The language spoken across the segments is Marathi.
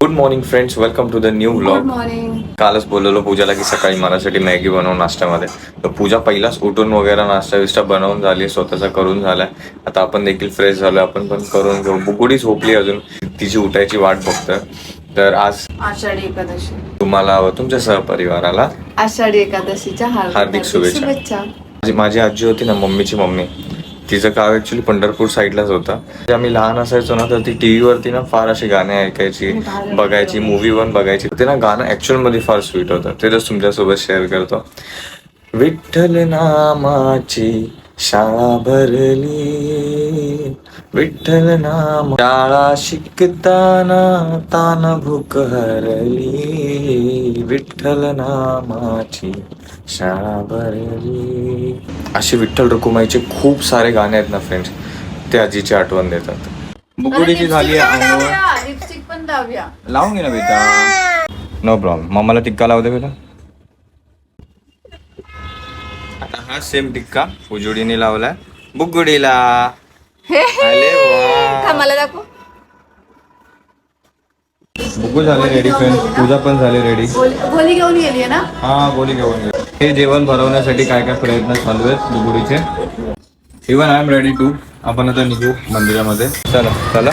Good morning friends welcome to the new vlog morning कालच बोललेलो पूजाला की सकाळी माझ्यासाठी मॅगी बनव नाश्त्यामध्ये. तर पूजा पहिलाच उठून वगैरे नाश्ता विष्टा बनवून झाली स्वतःचा करून झालाय. आता आपण देखील फ्रेश झालोय. आपण पण करून घेऊ. बुकुडी झोपली अजून. तिची उठायची वाट बघतोय. तर आज आषाढी एकादशी. तुम्हाला व तुमच्या सहपरिवाराला आषाढी एकादशीच्या हार्दिक शुभेच्छा. माझी आजी होती ना मम्मीची मम्मी. तिचं गाव ऍक्च्युली पंढरपूर साईडलाच होता. म्हणजे आम्ही लहान असायचो ना तर ती टीव्हीवरती ना फार अशी गाणे ऐकायची बघायची मूवी पण बघायची. ते ना गाणं ऍक्च्युअलमध्ये फार स्वीट होतं. ते तर तुमच्यासोबत शेअर करतो. विठ्ठल नामाची शाळा भरली विठ्ठल नाम शाळा शिकताना तान भूक हरली विठ्ठल नामाची असे विठ्ठल रकुमाईचे खूप सारे गाणे आहेत ना फ्रेंड्स ते आजीची आठवण देतात. बुकुडीची झाली आहे आंघोळ. लिपस्टिक पण लावूया लावून घे ना बेटा. नो प्रॉब्लेम मम्माला टिक्का लावू दे बेटा. आता हा सेम टिक्का उजुडीने लावलाय. बुगुडीला. अरे वा. मला दाखव. बुगू झाले रेडी फ्रेंड पूजा पण झाली रेडी गोली घेऊन गेली ना? हा बोली घेऊन ये. हे जेवण भरवण्यासाठी काय काय प्रयत्न चालू आहेत बुगुडीचे? Even I am ready to आपण आता निघू मंदिरामध्ये. चला चला.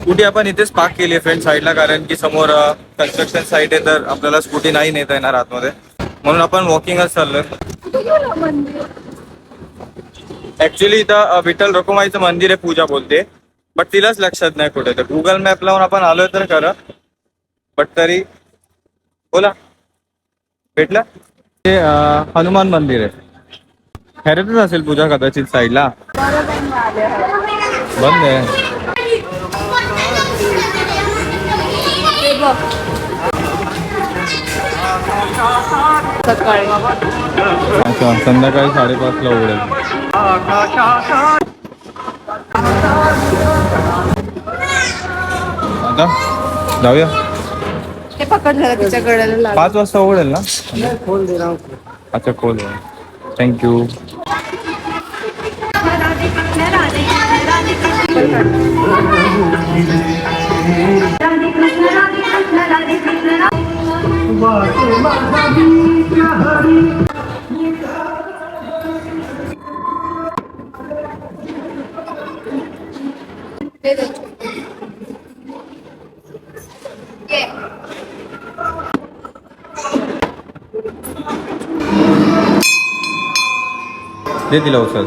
स्कूटी आपण इथेच पार्क केली आहे फ्रेंड साईडला कारण की समोर कन्स्ट्रक्शन साईट आहे तर आपल्याला स्कूटी नाही नेता येणार आतमध्ये. म्हणून आपण वॉकिंगच चाललोय. ऍक्च्युली इथं विठ्ठल रकुमाईचं मंदिर आहे पूजा बोलते. बट तिलाच लक्षात नाही कुठे तर गुगल मॅप लावून आपण आलोय तर खरं. बट तरी बोला. भेटलं? ते हनुमान मंदिर आहे. हॅरेटच असेल पूजा कदाचित साईडला. बंद आहे. अच्छा संध्याकाळी साडेपाचला उघडेल. आता? जाऊया. ते पकड झालं तिच्या गड्याला लाव पाच वाजता उघडेल ना? अच्छा खोल. थँक्यू दे तिला उचल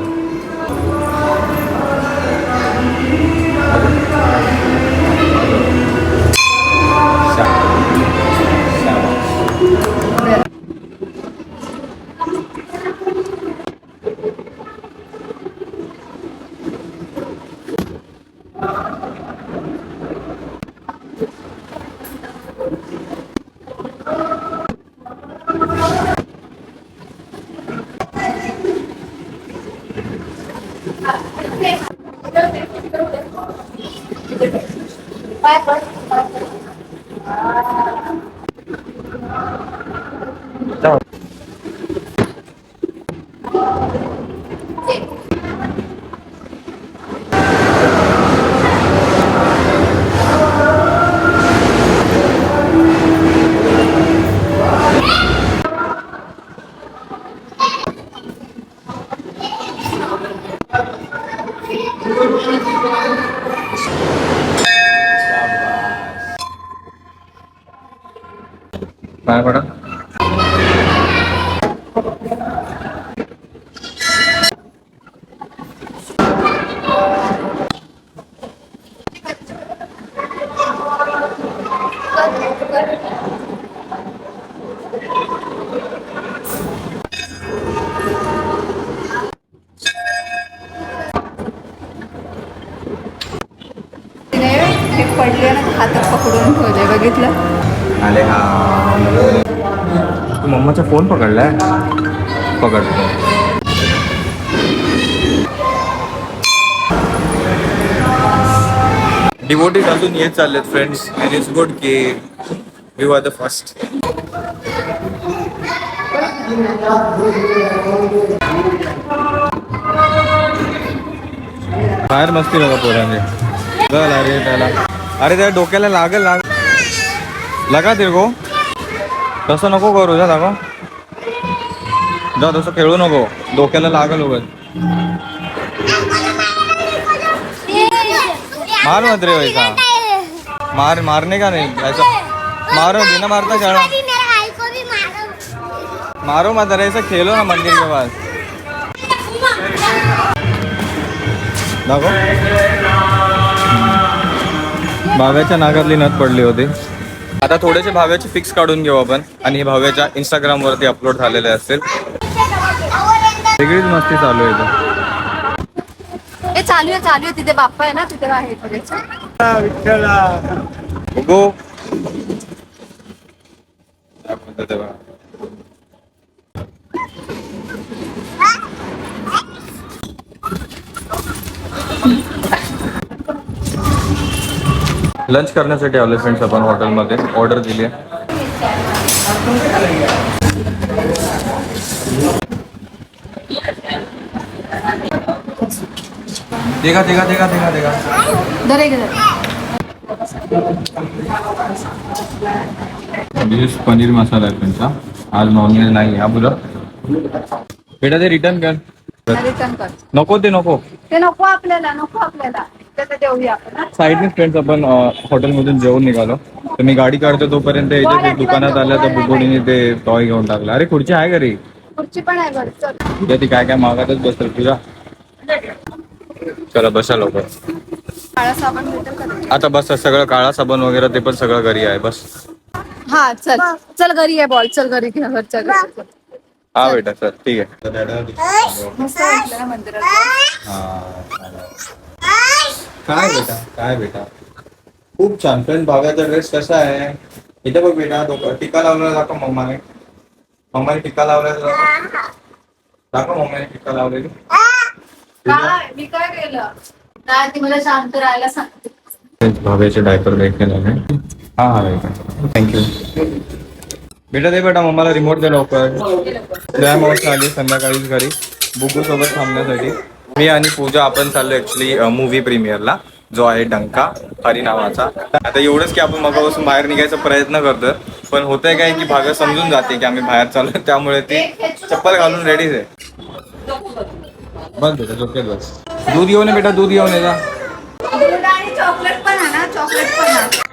फोन पकडलाय? पकड. डिवोटीज अजून येत चाललेत फ्रेंड्स इट इज गुड की यू आर द फर्स्ट बाहेर मस्ती बघा पोरांनी. चल अरे त्याला. अरे त्या डोक्याला लागेल लाग लगा ते गो तसं नको करू जा दाखव. जा तसं खेळू नको. डोक्याला लागल उगत मार मत रे वैसा मार मारने का नहीं? ऐसा मारो बिना मारता खेळा. मारो मत रे ऐसा खेलो ना मंदिर के पास दाखव. भाव्याच्या नागातली नथ पडली होती. आता थोडेसे भाव्याचे फिक्स काढून घेऊ आपण. आणि हे भाव्याच्या इंस्टाग्रामवरती अपलोड झालेले असतील. वेगळीच मस्ती चालू आहे. हे चालू आहे चालू आहे. तिथे बाप्पा आहे ना तिथे आहे बघायचं गो. लंच करण्यासाठी आलो फ्रेंड्स आपण हॉटेलमध्ये ऑर्डर दिली आहे देखा देखा देखा देखा देखा। दर एक दर पनीर मसाला आहे त्यांचा आज नॉनव्हेज नाही हा बुला. बेटा ते रिटर्न कर. रिटर्न कर. नको ते नको. ते नको आपल्याला नको आपल्याला. त्याचं देऊया आपण हा. साईडनेच फ्रेंड्स आपण हॉटेलमधून जेवून निघालो. तर मी गाडी काढतो तोपर्यंत ते दुकानात आल्या तर बुबोडीने ते टॉय घेऊन टाकला. अरे खुर्ची आहे घरी. खुर्ची पण आहे घरी ती काय काय मागतच बसेल तुझा. चला बसा लवकर. काळा साबण भेटेल का ते? आता बस सगळं काळा साबण वगैरे ते पण सगळं घरी आहे बस. हा चल. चल घरी आहे बॉल. चल घरी घ्या घरच्या घरी चल. हा बेटा सर ठीक आहे. मस्त वाटलं ना मंदिरात. काय बेटा? काय बेटा? खूप छान. फ्रेंड भाव्याचा ड्रेस कसा आहे? इथे बघ बेटा तो टिका लावलेला दाखव मम्माने. मम्माने टिका लावलेला दाखव. दाखव मम्माने टिका लावलेली. काय मी काय केलं? नाही ती मला शांत राहायला सांगते भाव्याचे डायपर हा हा बेटा थँक्यू बेटा दे बेटा मम्माला रिमोट दे लवकर. आली संध्याकाळीच घरी. बुकू सोबत थांबण्यासाठी. मी आणि पूजा आपण चाललो ऍक्च्युली मूवी प्रीमियरला जो आहे डंका हरी नावाचा. आता एवढंच की आपण मगापासून बाहेर निघायचा प्रयत्न करतोय पण होतंय काय की भाव्या समजून जाते की आम्ही बाहेर चाललोय त्यामुळे ती चप्पल घालून रेडीच आहे. बस बेटा झोपेत बस। दूध घेऊन बेटा दूध घेऊन ये जा। आणि चॉकलेट पण ना चॉकलेट पण आहे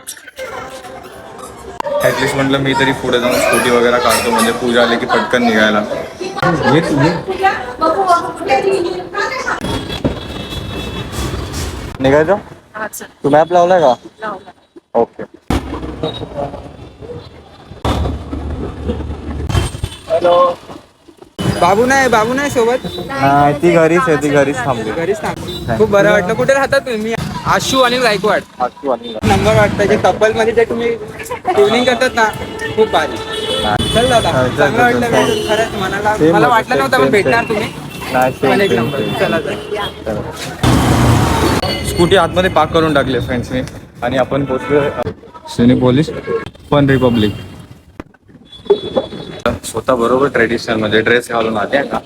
ऍटलिस्ट म्हटलं मी तरी पुढे जाऊन स्कूटी वगैरे काढतो म्हणजे पूजा आली की पटकन तू मॅप लावलाय का ओके बाबू नाही बाबू नाही सोबत? नाही ती घरीच आहे ती घरीच थांबली. घरीच थांब खूप बरं वाटलं. कुठे राहतात तुम्ही? आशू आणि गायकवाड. आजची वाटली. नंबर वाटतं. जे कपलमध्ये जे तुम्ही ट्युनिंग करतात ना खूप भारी. चल दादा चांगलं वाटलं. भेटून. खरंच मनाला. Same मला वाटलं same, नव्हतं पण same, भेटणार same. तुम्ही. नाही, same, पण एक same, नंबर same. चला तर. स्कूटी आतमध्ये पार्क करून टाकले फ्रेंड्सने आणि आपण पोचलो सिनी पोलीस फन रिपब्लिक स्वतः बरोबर ट्रेडिशनल म्हणजे ड्रेस घालून आले का?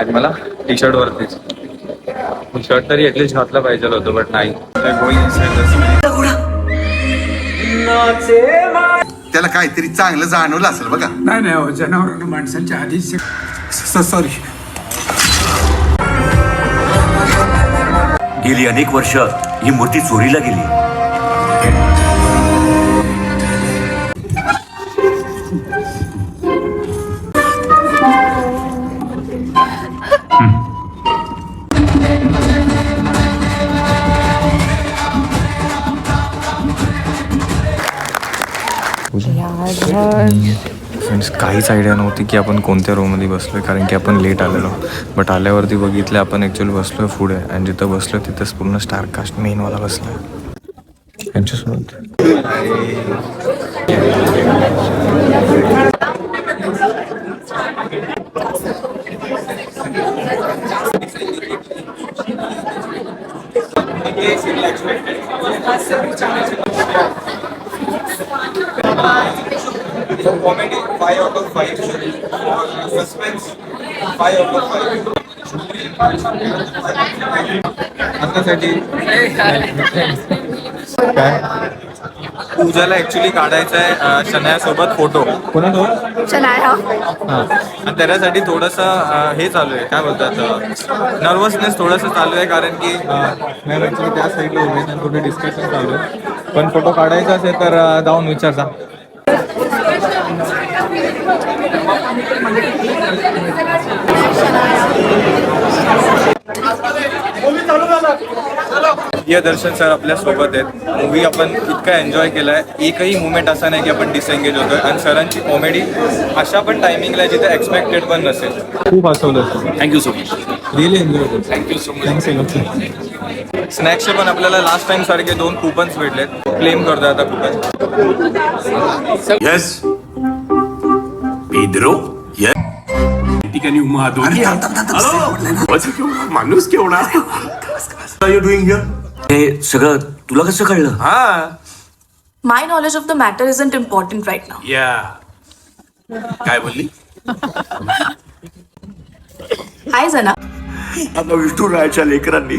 आणि मला टी शर्ट वरतीच शर्ट तरी ऍटलीस्ट घातलं पाहिजे होतं बट नाही. त्याला काहीतरी चांगलं जाणवलं असेल बघा. नाही नाही हो, जनावरांना माणसांच्या आधी सॉरी गेली अनेक वर्ष ही मूर्ती चोरीला गेली. काहीच आयडिया नव्हती की आपण कोणत्या रोमध्ये बसलोय कारण की आपण लेट आलेलो. बट आल्यावरती बघितलं आपण ॲक्च्युली बसलोय पुढे. आणि जिथं बसलोय तिथंच पूर्ण स्टार कास्ट मेनवाला बसलाय. त्यांच्यासोबत comedy five out of five suspense five out of five आतासाठी काय? पूजाला ऍक्च्युली काढायचा आहे शनयासोबत फोटो शनाया. हा. आणि त्याच्यासाठी थोडस हे चालू आहे. काय बोलतात नर्वसनेस थोडंसं चालू आहे कारण की मॅम ऍक्च्युली त्या साईडला उभे थोडं डिस्कशन चालू आहे. पण फोटो काढायचा असेल तर जाऊन विचारता. दर्शन सर आपल्यासोबत आहेत. मूवी आपण इतका एन्जॉय केलाय. एकही मुवमेंट असा नाही की आपण डिसएंगेज होतोय. आणि सरांची कॉमेडी अशा पण टायमिंगला आहे जिथे एक्सपेक्टेड पण नसेल. खूप हसवलं thank you so much really enjoy thank you so much स्नॅक्सचे पण आपल्याला लास्ट टाइम सारखे दोन कुपन्स भेटलेत. क्लेम करतोय आता कुपन येस पेद्रो? ठिकाणी माणूस केवढा यू डुईंग हे सगळं तुला कसं कळलं? हा. My knowledge of the matter isn't important right now. या. काय बोलली? Hi, Zana. आता विष्णू रायाच्या लेकरांनी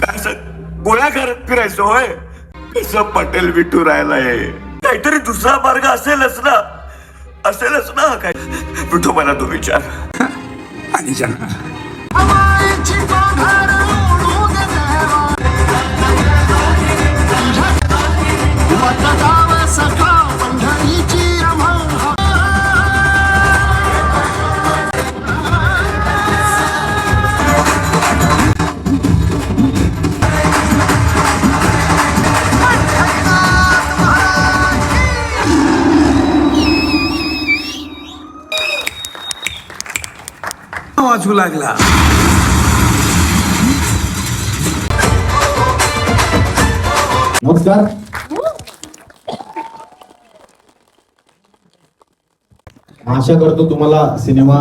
काय असं गोळ्या करत फिरायचं होय. कसं पटेल विठू राहायला आहे काहीतरी दुसरा मार्ग असेलच ना. असेलच ना काय विठू मला तू विचार आणि ज्यांना वाचू लागला. नमस्कार. आशा करतो तुम्हाला सिनेमा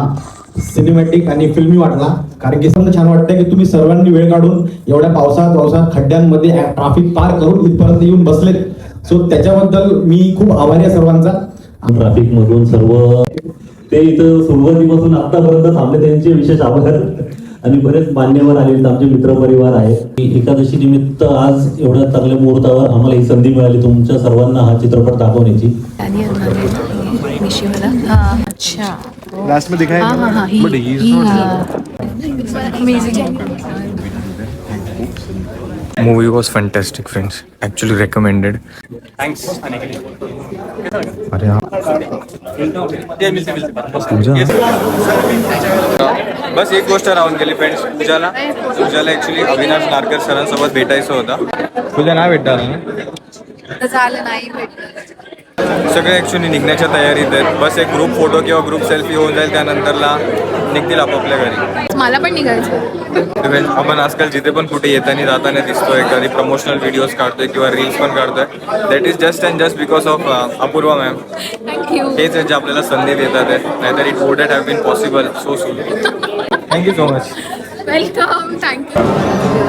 सिनेमॅटिक आणि फिल्मी वाटला. कारण की समजा छान वाटतं की तुम्ही सर्वांनी वेळ काढून एवढ्या पावसात पावसात खड्ड्यांमध्ये ट्राफिक पार करून इथपर्यंत येऊन बसलेत. सो त्याच्याबद्दल मी खूप आभारी आहे सर्वांचा. ट्रॅफिक मधून सर्व ते इथं सुरुवातीपासून आतापर्यंत थांबले त्यांचे विशेष आभार. आणि बरेच मान्यवर आले आमचे मित्रपरिवार आहे एकादशी निमित्त आज एवढ्या चांगल्या मुहूर्तावर आम्हाला ही संधी मिळाली. तुमच्या सर्वांना हा चित्रपट दाखवण्याची. अच्छा. Movie was fantastic friends actually recommended अरे हा। पूजा? बस एक गोष्ट राहून गेली फ्रेंड्स पूजाला. पूजाला ऍक्च्युली अविनाश नारकर सरांसोबत भेटायचं होतं. पूजा नाही ना? झालं नाही भेटलं सगळे ॲक्च्युली निघण्याच्या तयारीत आहेत. बस एक ग्रुप फोटो किंवा ग्रुप सेल्फी होऊन जाईल त्यानंतरला निघतील आपापल्या घरी. मला पण निघायचं. आपण आजकाल जिथे पण कुठे येताना जाताना दिसतोय कधी प्रमोशनल व्हिडिओज काढतोय किंवा रील्स पण काढतोय. That is just and just because of Apurva ma'am हेच जे आपल्याला संधी देतात आहेत. नाहीतर it would have been possible so soon thank you so much welcome thank you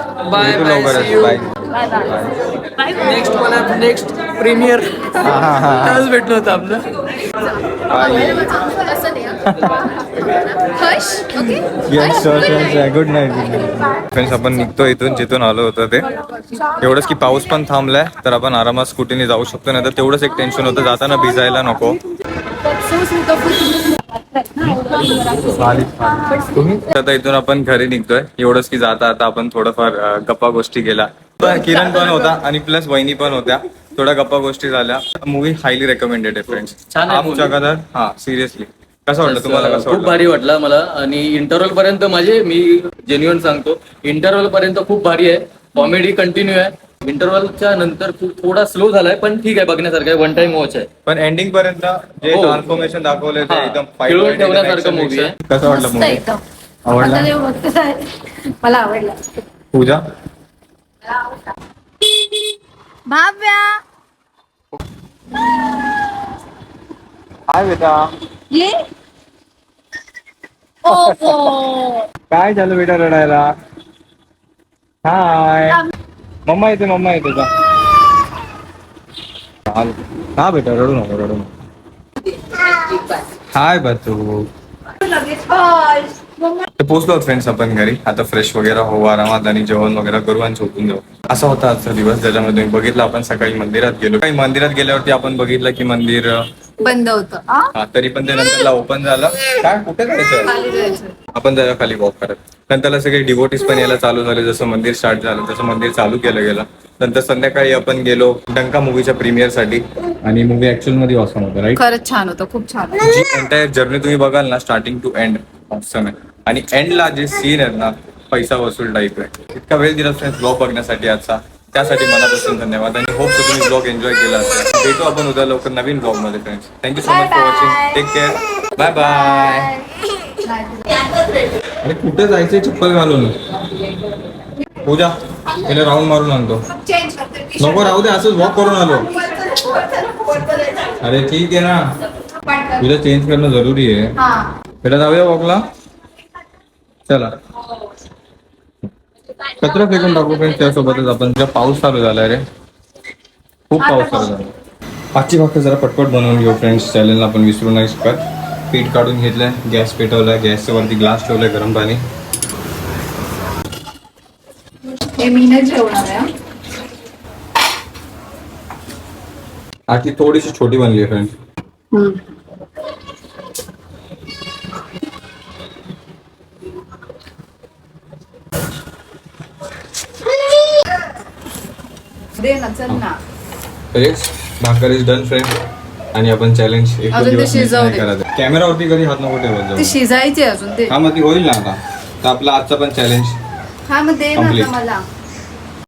bye bye see you next मला नेक्स्ट प्रीमियर भेटलं होतं आपलं. गुड नाईट फ्रेंड्स आपण निघतो इथून जिथून आलो होतं ते. एवढंच की पाऊस पण थांबलाय तर आपण आरामात स्कूटीने जाऊ शकतो नाही तर तेवढंच एक टेन्शन होतं जाताना भिजायला नको. तुम्ही आता इथून आपण घरी निघतोय. एवढंच की जाता आता आपण थोडंफार गप्पा गोष्टी केला पण किरण पण होता आणि प्लस वहिनी पण होत्या. थोड्या गप्पा गोष्टी झाल्या. मूवी हायली रेकमेंडेड आहे फ्रेंड्स आमच्या कदर हा सिरियसली कसं वाटलं तुम्हाला कसं खूप भारी वाटला मला. आणि इंटरव्हल पर्यंत माझे मी जेन्युअन सांगतो इंटरव्हल पर्यंत खूप भारी आहे. कॉमेडी कंटिन्यू आहे. इंटरव्हलच्या नंतर खूप थोडा स्लो झालाय पण ठीक आहे बघण्यासारखं आहे. वन टाइम वॉच आहे. पण एंडिंग पर्यंत जे हो. ट्रान्सफॉर्मेशन दाखवलंय ते हा. एकदम खिळवून fight ठेवण्यासारखं action movie आहे. कसं वाटलं मस्त मूवी एकदम. आवडला? आता ते बघते आहे. मला आवडला. पूजा? भाव्या? हाय बेटा. ये. ओहो. काय झालं बेटा रडायला? हाय. मम्मा येते मम्मा येते का हा बेटा रडू नको रडू नको. हाय बातू पोचलो पोहोचलो फ्रेंड्स आपण घरी. आता फ्रेश वगैरे हो आरामात आणि जेवण वगैरे करू आणि झोपून जाऊ. असा होता आजचा दिवस. ज्याच्यामध्ये बघितलं आपण सकाळी मंदिरात गेलो. काही मंदिरात गेल्यावरती आपण बघितलं की मंदिर बंद होतं? हा, तरी पण ते नंतरला ओपन झालं. काय कुठे जायचं? आपण त्याच्याखाली वॉक करत. नंतरला सगळे डिवोटीस पण यायला चालू झाले जसं मंदिर स्टार्ट झालं तसं मंदिर चालू केलं गेलं. नंतर संध्याकाळी आपण गेलो डंका मूवीच्या प्रीमियरसाठी. आणि मूवी ऍक्च्युअलमध्ये ऑसम होतं राईट खरंच छान होतं खूप छान जी एंटायर जर्नी तुम्ही बघाल ना स्टार्टिंग टू एंड ऑप्शन आहे. आणि एंडला जे सीन आहेत ना पैसा वसूल टाईप आहे. इतका वेळ दिला फ्रेंड्स ब्लॉग बघण्यासाठी आजचा. त्यासाठी मनापासून धन्यवाद आणि होप तुम्ही ब्लॉग एन्जॉय केला असेल. भेटू आपण उद्या लवकर नवीन ब्लॉगमध्ये friends thank you so much for watching take care bye bye अरे कुठे जायचंय चप्पल घालून? पूजा गेले राऊंड मारून आणतो. नको राहू दे असंच वॉक करून आलो. अरे ठीक आहे ना. तुला चेंज करणं जरुरी आहे. बेटा जाऊया वॉकला चला. कचरा फेकून टाकू फ्रेंड्स त्यासोबतच आपण जेव्हा पाऊस चालू झालाय रे। खूप पाऊस चालू झाला आजची भाकर जरा पटपट बनवून घेऊ फ्रेंड्स चॅलेंजला आपण विसरू नाही शकत पीठ काढून घेतलंय गॅस पेटवलाय गॅसच्या वरती ग्लास ठेवलाय गरम पाणी. हे हा. आजची थोडीशी छोटी बनली आहे फ्रेंड्स चल ना. भाकर इज डन फ्रेंड आणि आपण चॅलेंज एक अजून ते दिवस miss शिजवू नाही दे. करायचं. कॅमेरावरती कधी हात नको ठेवत ती जाऊ. शिजायची अजून ते. हा मग ती होईल ना आता. तर आपला आजचा पण चॅलेंज हा मग दे ना Complete. आता मला.